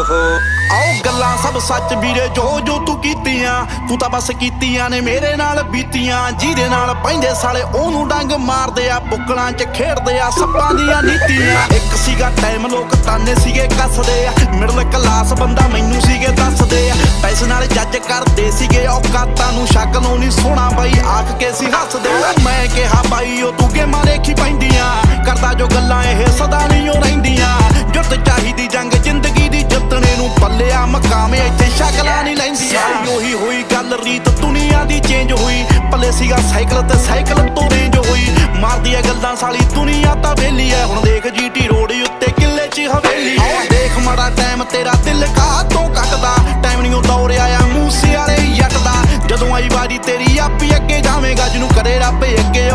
ਆਓ ਗੱਲਾਂ ਸਭ ਸੱਚ ਵੀਰੇ, ਜੋ ਜੋ ਤੂੰ ਕੀਤੀਆਂ, ਤੂੰ ਤਾਂ ਬਸ ਕੀਤੀਆਂ ਨੇ ਮੇਰੇ ਨਾਲ ਬੀਤੀਆਂ, ਜਿਹਦੇ ਨਾਲ ਪੈਂਦੇ ਸਾਲੇ ਉਹਨੂੰ ਡੰਗ ਮਾਰਦੇ ਆ, ਬੁੱਕਲਾਂ 'ਚ ਖੇਡਦੇ ਆ, ਸੱਪਾਂ ਦੀਆਂ ਨੀਤੀਆਂ। ਇੱਕ ਸੀਗਾ ਟਾਈਮ ਲੋਕ ਤਾਨੇ ਸੀਗੇ, ਕੱਸਦੇ ਆ। ਮਿਡਲ ਕਲਾਸ ਬੰਦਾ ਮੈਨੂੰ ਸੀਗੇ, ਦੱਸਦੇ ਆ। ਪੈਸੇ ਨਾਲ ਜੱਜ ਕਰਦੇ ਸੀਗੇ ਔਕਾਤਾਂ ਨੂੰ ਸ਼ੱਕ ਨੂੰ ਨਹੀਂ ਸੋਹਣਾ ਬਾਈ, ਆਖ ਕੇ ਸੀ ਹੱਸਦੇ ਮੈਂ ਕਿਹਾ ਬਾਈ, ਉਹ ਤੂੰ ਗੇਮਾਂ ਦੇਖੀ ਪੈਂਦੀਆਂ। ਕਰਦਾ ਜੋ ਗੱਲਾਂ ਇਹ ਸਦਾ ਨਹੀਂ ਉਹ ਰਹਿੰਦੀਆਂ। ਜੁੱਤ ਚੱਲ ਰੀਤ ਦੁਨੀਆ ਦੀ ਚੇਂਜ ਹੋਈ। ਪੱਲੇ ਸੀਗਾ ਸਾਈਕਲ ਤੇ ਸਾਈਕਲ ਤੋਂ ਰੇਂਜ ਹੋਈ। ਮਾਰਦੀ ਐ ਗੱਲਾਂ ਸਾਲੀ ਦੁਨੀਆ ਤਾਂ ਵੇਲੀ ਐ। ਹੁਣ ਦੇਖ ਜੀਟੀ ਰੋਡ ਉੱਤੇ ਕਿੱਲੇ 'ਚ ਹਵੇਲੀ ਐ। ਦੇਖ ਮਾੜਾ ਟਾਈਮ ਤੇਰਾ ਦਿਲ ਕਾ ਤੋਂ ਕੱਟਦਾ। ਟਾਈਮ ਨਹੀਂ ਉਹ ਦੌਰ ਆਇਆ, ਮੂਸੇ ਵਾਲੇ ਯੱਟਦਾ ਜਦੋਂ ਆਈ ਵਾਰੀ ਤੇਰੀ ਆਪੀ ਅੱਗੇ ਜਾਵੇਂਗਾ। ਜਿਹਨੂੰ ਕਰੇ ਰੱਬ ਅੱਗੇ